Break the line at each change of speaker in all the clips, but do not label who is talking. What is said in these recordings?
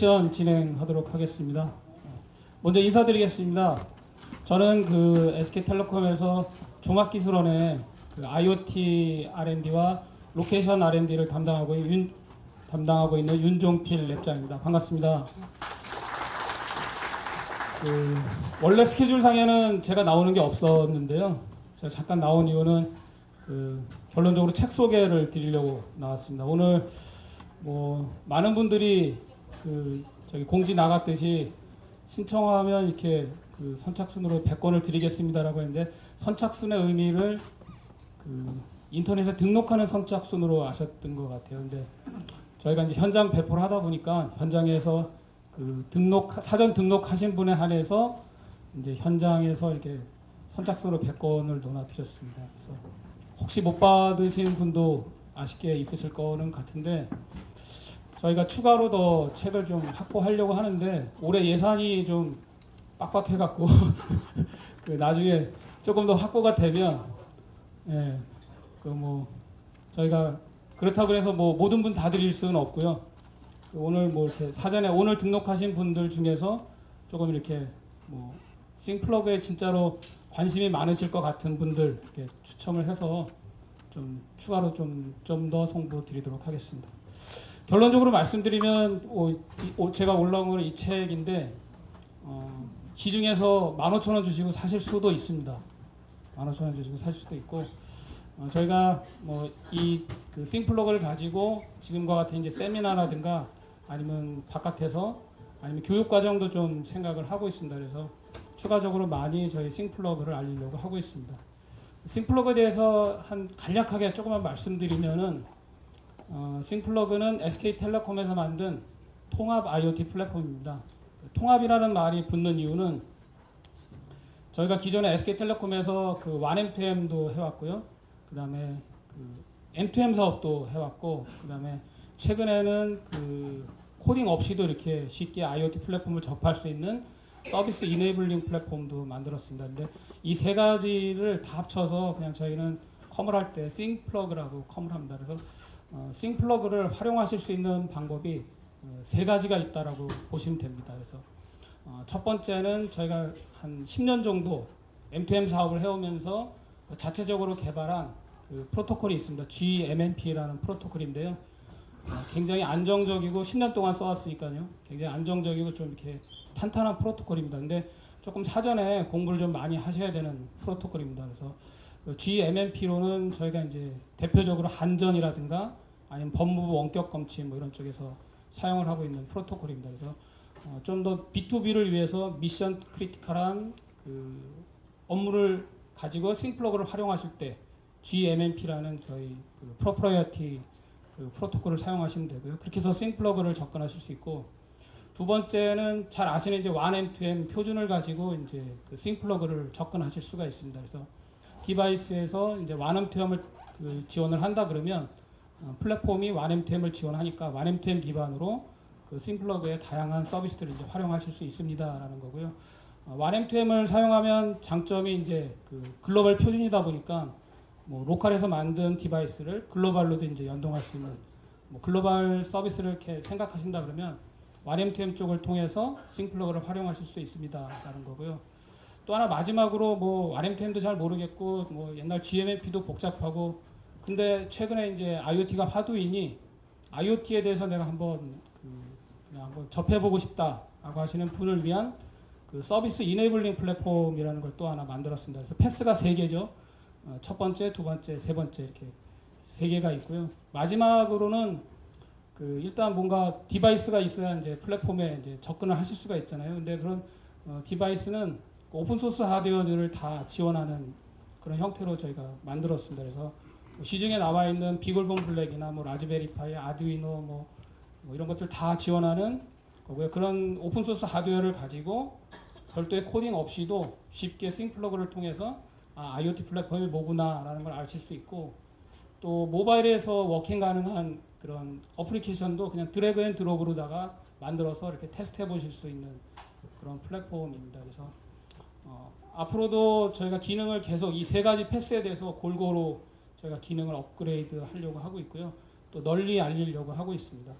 시연 진행하도록 하겠습니다. 먼저 인사드리겠습니다. 저는 그 SK텔레콤에서 종합기술원의 그 IoT R&D와 로케이션 R&D를 담당하고 윤, 담당하고 있는 윤종필 랩장입니다. 반갑습니다. 그 원래 스케줄상에는 제가 나오는 게 없었는데요. 제가 잠깐 나온 이유는 그 결론적으로 책 소개를 드리려고 나왔습니다. 오늘 뭐 많은 분들이 그 저기 공지 나갔듯이 신청하면 이렇게 그 선착순으로 100권을 드리겠습니다라고 했는데 선착순의 의미를 그 인터넷에 등록하는 선착순으로 아셨던 것 같아요. 근데 저희가 이제 현장 배포를 하다 보니까 현장에서 그 등록 사전 등록하신 분에 한해서 이제 현장에서 이렇게 선착순으로 100권을 도나드렸습니다. 그래서 혹시 못 받으신 분도 아쉽게 있으실 거는 같은데 저희가 추가로 더 책을 좀 확보하려고 하는데 올해 예산이 좀 빡빡해 갖고 그 나중에 조금 더 확보가 되면 예. 그 뭐 저희가 그렇다고 해서 뭐 모든 분 다 드릴 수는 없고요. 그 오늘 뭐 이렇게 사전에 오늘 등록하신 분들 중에서 조금 이렇게 뭐 싱플러그에 진짜로 관심이 많으실 것 같은 분들 이렇게 추첨을 해서 좀 추가로 좀 좀 더 송부 드리도록 하겠습니다. 결론적으로 말씀드리면 어, 이- 어, 제가 올라온 거는 이 책인데 어, 시중에서 15,000원 주시고 사실 수도 있습니다. 15,000원 주시고 사실 수도 있고 어, 저희가 뭐 이그 싱플러그를 가지고 지금과 같은 이제 세미나라든가 아니면 바깥에서 아니면 교육 과정도 좀 생각을 하고 있습니다. 그래서 추가적으로 많이 저희 싱플러그를 알리려고 하고 있습니다. 싱플러그에 대해서 한 간략하게 조금만 말씀드리면은 어, 싱플러그는 SK텔레콤에서 만든 통합 IoT 플랫폼입니다. 그 통합이라는 말이 붙는 이유는 저희가 기존에 SK텔레콤에서 그 1MPM도 해왔고요. 그 다음에 그 M2M 사업도 해왔고, 그 다음에 최근에는 그 코딩 없이도 이렇게 쉽게 IoT 플랫폼을 접할 수 있는 서비스 이네이블링 플랫폼도 만들었습니다. 근데 이 세 가지를 다 합쳐서 그냥 저희는 컴을 할 때 싱플러그라고 컴을 합니다. 그래서 어, 싱플러그를 활용하실 수 있는 방법이 어, 세 가지가 있다라고 보시면 됩니다. 그래서 어, 첫 번째는 저희가 한 10년 정도 M2M 사업을 해오면서 그 자체적으로 개발한 그 프로토콜이 있습니다. GMMP라는 프로토콜인데요. 어, 굉장히 안정적이고 10년 동안 써왔으니까요. 굉장히 안정적이고 좀 이렇게 탄탄한 프로토콜입니다. 근데 조금 사전에 공부를 좀 많이 하셔야 되는 프로토콜입니다. 그래서 그 GMMP로는 저희가 이제 대표적으로 한전이라든가 아니면 법무부 원격 검침 뭐 이런 쪽에서 사용을 하고 있는 프로토콜입니다. 그래서 어, 좀더 B2B를 위해서 미션 크리티컬한 그 업무를 가지고 싱플러그를 활용하실 때 GMMP라는 저희 그 프로프라이어티 그 프로토콜을 사용하시면 되고요. 그렇게 해서 싱플러그를 접근하실 수 있고 두 번째는 잘 아시는 이제 1M2M 표준을 가지고 이제 그 싱플러그를 접근하실 수가 있습니다. 그래서 디바이스에서 이제 1M2M을 그 지원을 한다 그러면 어, 플랫폼이 1M2M을 지원하니까 1M2M 기반으로 그 싱플러그의 다양한 서비스들을 이제 활용하실 수 있습니다라는 거고요. 어, 1M2M을 사용하면 장점이 이제 그 글로벌 표준이다 보니까 뭐 로컬에서 만든 디바이스를 글로벌로도 이제 연동할 수 있는 뭐 글로벌 서비스를 이렇게 생각하신다 그러면 1M2M 쪽을 통해서 싱플러그를 활용하실 수 있습니다라는 거고요. 또 하나 마지막으로 뭐 RMTM도 잘 모르겠고 뭐 옛날 GMMP도 복잡하고 근데 최근에 이제 IoT가 화두이니 IoT에 대해서 내가 한번 그 한번 접해보고 싶다라고 하시는 분을 위한 그 서비스 이네이블링 플랫폼이라는 걸 또 하나 만들었습니다. 그래서 패스가 세 개죠. 어, 첫 번째, 두 번째, 세 번째 이렇게 세 개가 있고요. 마지막으로는 그 일단 뭔가 디바이스가 있어야 이제 플랫폼에 이제 접근을 하실 수가 있잖아요. 근데 그런 어, 디바이스는 오픈 소스 하드웨어들을 다 지원하는 그런 형태로 저희가 만들었습니다. 그래서 뭐 시중에 나와 있는 비골본 블랙이나 뭐 라즈베리파이, 아두이노 뭐, 뭐 이런 것들 다 지원하는 거고요. 그런 오픈 소스 하드웨어를 가지고 별도의 코딩 없이도 쉽게 싱플러그를 통해서 아, IoT 플랫폼이 뭐구나라는 걸 아실 수 있고 또 모바일에서 워킹 가능한 그런 어플리케이션도 그냥 드래그 앤 드롭으로다가 만들어서 이렇게 테스트해 보실 수 있는 그런 플랫폼입니다. 그래서 어, 앞으로도 저희가 기능을 계속 이 세 가지 패스에 대해서 골고루 저희가 기능을 업그레이드 하려고 하고 있고요. 또 널리 알리려고 하고 있습니다.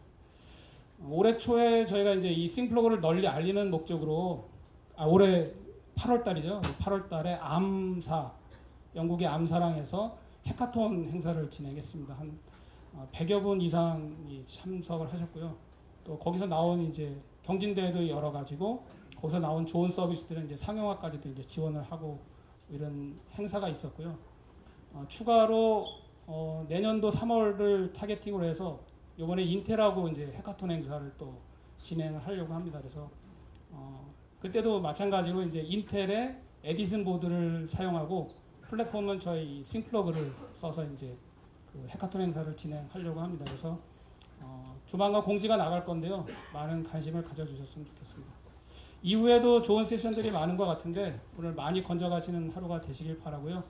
올해 초에 저희가 이제 이 싱플러그를 널리 알리는 목적으로 아 올해 8월 달이죠. 8월 달에 암사 영국의 암사랑에서 해카톤 행사를 진행했습니다. 한 어, 100여 분 이상이 참석을 하셨고요. 또 거기서 나온 이제 경진대회도 열어 가지고 거기서 나온 좋은 서비스들은 이제 상용화까지도 이제 지원을 하고 이런 행사가 있었고요. 어, 추가로 어, 내년도 3월을 타겟팅으로 해서 이번에 인텔하고 이제 해카톤 행사를 또 진행을 하려고 합니다. 그래서 어, 그때도 마찬가지로 이제 인텔의 에디슨 보드를 사용하고 플랫폼은 저희 싱플러그를 써서 이제 그 해카톤 행사를 진행하려고 합니다. 그래서 어, 조만간 공지가 나갈 건데요. 많은 관심을 가져주셨으면 좋겠습니다. 이후에도 좋은 세션들이 많은 것 같은데 오늘 많이 건져가시는 하루가 되시길 바라고요.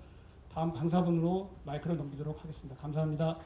다음 강사분으로 마이크를 넘기도록 하겠습니다. 감사합니다.